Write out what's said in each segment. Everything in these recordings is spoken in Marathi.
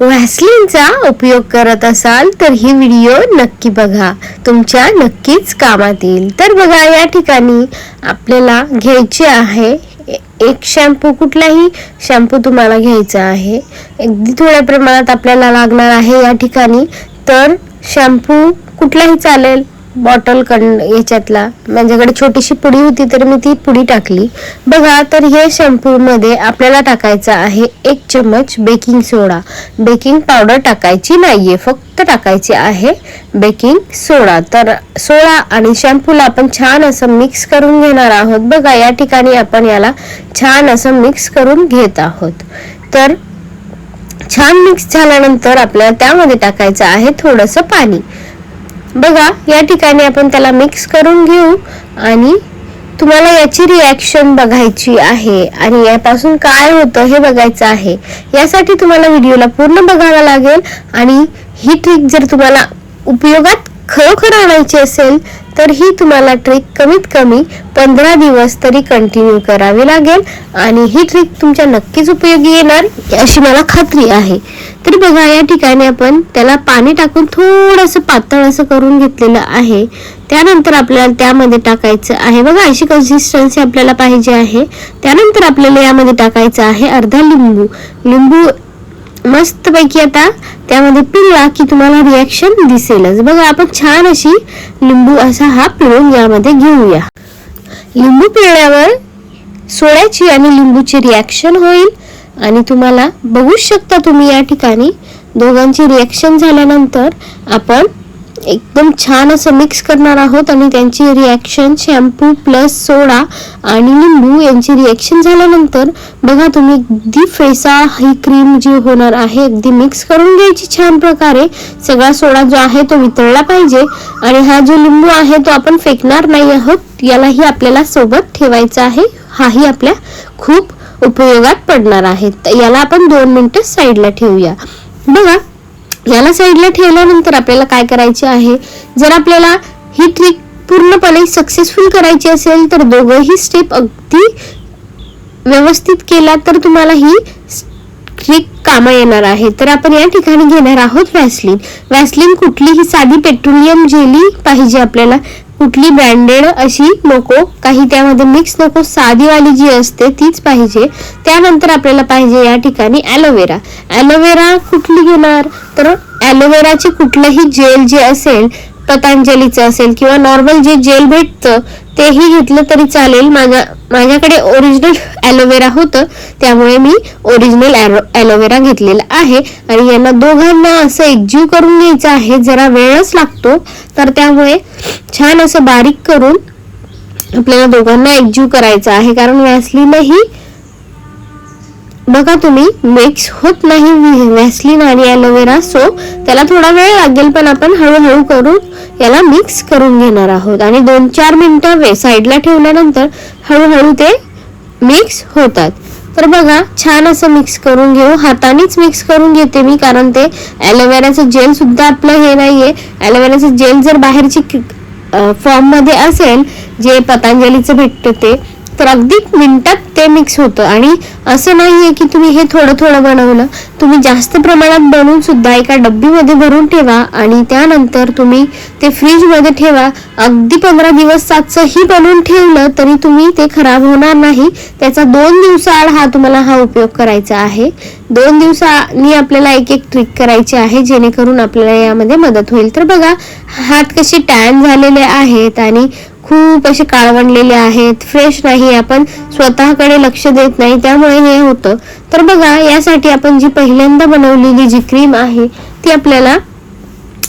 व्हॅसलिनचा उपयोग करत असाल तर ही व्हिडिओ नक्की बघा. तुमच्या नक्कीच कामात येईल. तर बघा या ठिकाणी आपल्याला घ्यायचे आहे एक शॅम्पू कुठलाही शॅम्पू तुम्हाला घ्यायचा आहे. अगदी थोड्या प्रमाणात आपल्याला लागणार आहे या ठिकाणी. तर शॅम्पू कुठलाही चालेल. बॉटल कण याच्यातला. माझ्याकडे छोटीशी पुडी होती तर मी ती पुडी टाकली. बघा तर हे शॅम्पू मध्ये आपल्याला टाकायचं आहे एक चमच बेकिंग सोडा. बेकिंग पावडर टाकायची नाहीये फक्त टाकायची आहे बेकिंग सोडा. तर सोडा आणि शॅम्पूला आपण छान असं मिक्स करून घेणार आहोत. बघा या ठिकाणी आपण याला छान असं मिक्स करून घेत आहोत. तर छान मिक्स झाल्यानंतर आपल्याला त्यामध्ये टाकायचं आहे थोडंसं पाणी. बघा या ठिकाणी आपण त्याला मिक्स करून घेऊ आणि तुम्हाला याची रिॲक्शन बघायची आहे आणि यापासून काय होतं हे बघायचं आहे. यासाठी तुम्हाला व्हिडिओला पूर्ण बघावा लागेल आणि ही ट्रिक जर तुम्हाला उपयोगात खरोखर आणायची असेल तर ही तुम्हाला ट्रिक कमीत कमी पंधरा दिवस तरी कंटिन्यू करावी लागेल आणि ही ट्रिक तुमच्या नक्कीच उपयोगी येणार अशी मला खात्री आहे. तरी बघा या ठिकाणी आपण त्याला पाणी टाकून थोडंसं पातळ असं करून घेतलेलं आहे. त्यानंतर आपल्याला त्यामध्ये टाकायचं आहे. बघा अशी कन्सिस्टन्सी आपल्याला पाहिजे आहे. त्यानंतर आपल्याला यामध्ये टाकायचं आहे अर्धा लिंबू. लिंबू मस्तपैकी आता त्यामध्ये पिळला की तुम्हाला रिॲक्शन दिसेलच. बघा आपण छान अशी लिंबू असा हा पिळून यामध्ये घेऊया. लिंबू पिळल्यावर सोड्याची आणि लिंबूची रिॲक्शन होईल आणि तुम्हाला बघू शकता तुम्ही या ठिकाणी दोघांची रिॲक्शन झाल्यानंतर आपण एकदम छान असं मिक्स करणार आहोत आणि त्यांची रिॲक्शन शॅम्पू प्लस सोडा आणि लिंबू यांची रिॲक्शन झाल्यानंतर बघा तुम्ही अगदी फेसा ही क्रीम जी होणार आहे अगदी मिक्स करून घ्यायची छान प्रकारे. सगळा सोडा जो आहे तो वितळला पाहिजे आणि हा जो लिंबू आहे तो आपण फेकणार नाही आहोत यालाही आपल्याला सोबत ठेवायचा आहे. हाही आपल्या खूप उपयोगात पडणार आहे. याला आपण दोन मिनिटं साईडला ठेवूया. बघा याला साईडला ठेवल्यानंतर आपल्याला काय करायचे आहे? जर आपल्याला ही ट्रिक पूर्णपणे सक्सेसफुल करायची असेल तर दोघंही स्टेप अगदी व्यवस्थित केला तर तुम्हाला ही ट्रिक कामा येणार आहे. तर आपण या ठिकाणी घेणार आहोत व्हॅसलिन व्हॅसलिन कुठलीही साधी पेट्रोलियम जेली पाहिजे आपल्याला. कुठली ब्रँडेड अशी नको काही त्यामध्ये मिक्स नको साधीवाली जी असते तीच पाहिजे. त्यानंतर आपल्याला पाहिजे या ठिकाणी ॲलोवेरा ॲलोवेरा कुठली घेणार? तर ॲलोवेराचे कुठलंही जेल जे असेल पतंजलीचं असेल किंवा नॉर्मल जे जेल भेटतं तेही घेतलं तरी चालेल. माझ्या माझ्याकडे ओरिजिनल ॲलोवेरा होतं त्यामुळे मी ओरिजिनल ॲलोवेरा घेतलेला आहे. आणि यांना दोघांना असं एकजीव करून घ्यायचं आहे जरा वेळच लागतो. तर त्यामुळे छान असं बारीक करून आपल्याला दोघांना एकजीव करायचं आहे. कारण व्हॅसलीनही बघा तुम्ही मिक्स होत नाही व्हॅसलिन आणि ॲलोवेरा सो त्याला थोडा वेळ लागेल पण आपण हळूहळू करून याला मिक्स करून घेणार आहोत. आणि दोन चार मिनटं साईडला ठेवल्यानंतर हळूहळू ते मिक्स होतात. तर बघा छान असं मिक्स करून घेऊ. हातानेच मिक्स करून घेते मी कारण ते ॲलोवेराचं जेल सुद्धा आपलं हे नाहीये. ॲलोवेराचं जेल जर बाहेरची फॉर्ममध्ये असेल जे पतंजलीचं भेटतं ते तर अगदी मिनटात ते मिक्स होतं. आणि असं नाहीये की तुम्ही हे थोडं थोडं बनवलं. तुम्ही जास्त प्रमाणात बनवून सुद्धा एका डब्बीमध्ये भरून ठेवा आणि त्यानंतर तुम्ही ते फ्रीजमध्ये ठेवा. अगदी पंधरा दिवसाचंही बनवून ठेवलं तरी तुम्ही ते खराब होणार नाही. त्याचा दोन दिवसाआड हा तुम्हाला हा उपयोग करायचा आहे. दोन दिवसांनी आपल्याला एक एक ट्रिक करायची आहे जेणेकरून आपल्याला यामध्ये मदत होईल. तर बघा हात कसे टॅन झालेले आहेत आणि खूप असे काळवणलेले आहेत फ्रेश नाही आपण स्वतःकडे लक्ष देत नाही त्यामुळे हे होतं. तर बघा यासाठी आपण जी पहिल्यांदा बनवलेली जी क्रीम आहे ती आपल्याला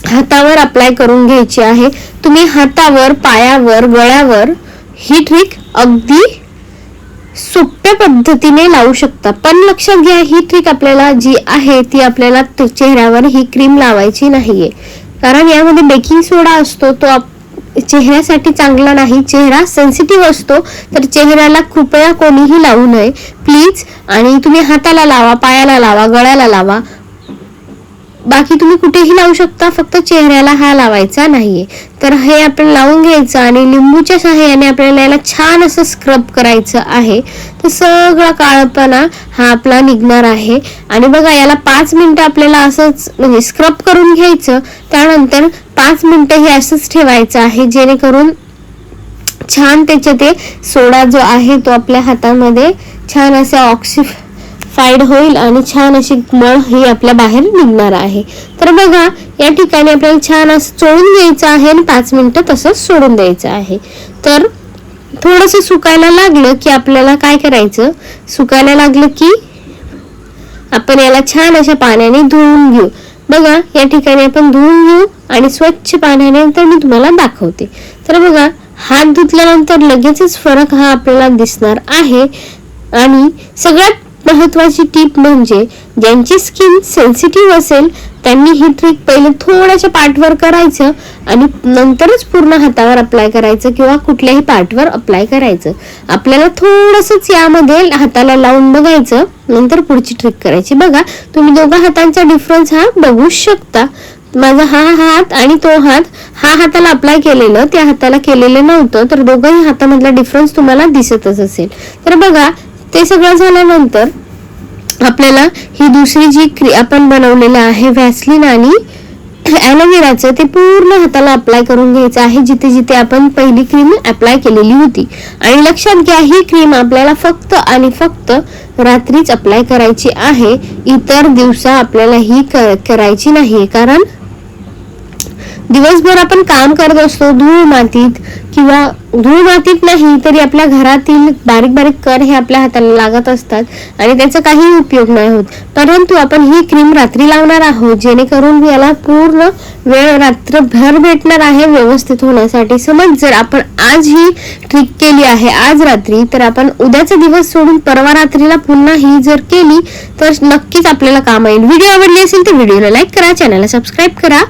हातावर अप्लाय करून घ्यायची आहे. तुम्ही हातावर पायावर गळ्यावर ही ट्रिक अगदी सोप्या पद्धतीने लावू शकता. पण लक्षात घ्या ही ट्रिक आपल्याला जी आहे ती आपल्याला चेहऱ्यावर ही क्रीम लावायची नाहीये. कारण यामध्ये बेकिंग सोडा असतो तो आप- चेहऱ्यासाठी चांगला नाही चेहरा सेन्सिटिव्ह असतो तर चेहऱ्याला कृपया कोणीही लावू नये. प्लीज आणि तुम्ही हाताला लावा पायाला लावा गळ्याला लावा. बाकी तुम्ही कुठेही लावू शकता फक्त चेहऱ्याला हा लावायचा नाहीये. तर हे आपण लावून घ्यायचं आणि लिंबूच्या सहाय्याने आपल्याला याला छान असं स्क्रब करायचं आहे. तर सगळा काळपणा हा आपला निघणार आहे. आणि बघा याला पाच मिनिटं आपल्याला असंच म्हणजे स्क्रब करून घ्यायचं. त्यानंतर पाच मिनिटं हे असंच ठेवायचं आहे जेणेकरून छान त्याचे ते सोडा जो आहे तो आपल्या हातामध्ये छान असा फाईड होईल आणि छान अशी मळ ही आपल्या बाहेर निघणार आहे. तर बघा या ठिकाणी आपल्याला छान असं चोळून घ्यायचं आहे आणि पाच मिनिटं तसंच सोडून द्यायचं आहे. तर थोडंसं सुकायला लागलं की आपल्याला काय करायचं? सुकायला लागलं की आपण याला छान अशा पाण्याने धुवून घेऊ. बघा या ठिकाणी आपण धुवून घेऊ आणि स्वच्छ पाण्याने तर मी तुम्हाला दाखवते. तर बघा हात धुतल्यानंतर लगेचच फरक हा आपल्याला दिसणार आहे. आणि सगळ्यात महत्वाची टीप म्हणजे ज्यांची स्किन सेन्सिटिव्ह असेल त्यांनी ही ट्रिक पहिले थोड्याशा पार्टवर करायचं आणि नंतरच पूर्ण हातावर अप्लाय करायचं किंवा कुठल्याही पार्टवर अप्लाय करायचं. आपल्याला थोडंसंच यामध्ये हाताला लावून बघायचं नंतर पुढची ट्रिक करायची. बघा तुम्ही दोघा हातांचा डिफरन्स हा बघू शकता. माझा हा हात आणि तो हात हा हाताला अप्लाय केलेलं त्या हाताला केलेलं नव्हतं तर दोघंही हातामधला डिफरन्स तुम्हाला दिसतच असेल. तर बघा ते सगळं झाल्यानंतर आपल्याला ही दुसरी जी क्री आपण बनवलेलं आहे व्हॅसलिन आणि ॲलोवेराचं ते पूर्ण हाताला अप्लाय करून घ्यायचं आहे जिथे जिथे आपण पहिली क्रीम अप्लाय केलेली होती. आणि लक्षात घ्या ही क्रीम आपल्याला फक्त आणि फक्त रात्रीच अप्लाय करायची आहे. इतर दिवसा आपल्याला ही करायची नाही कारण दिवसभर आपण काम करत असतो धूळ मातीत किंवा धूळ मातीत नाही तरी आपल्या घरातील बारीक बारीक कर हे आपल्या हाताला लागत असतात आणि त्याचा काही उपयोग नाही होत. परंतु आपण ही क्रीम रात्री लावणार आहोत जेणेकरून याला पूर्ण वेळ रात्रभर भेटणार आहे व्यवस्थित होण्यासाठी. समज जर आपण आज ही ट्रिक केली आहे आज रात्री तर आपण उद्याचा दिवस सोडून परवा रात्रीला पुन्हा ही जर केली तर नक्कीच आपल्याला काम येईल. व्हिडिओ आवडली असेल तर व्हिडिओला लाईक करा चॅनलला सबस्क्राईब करा.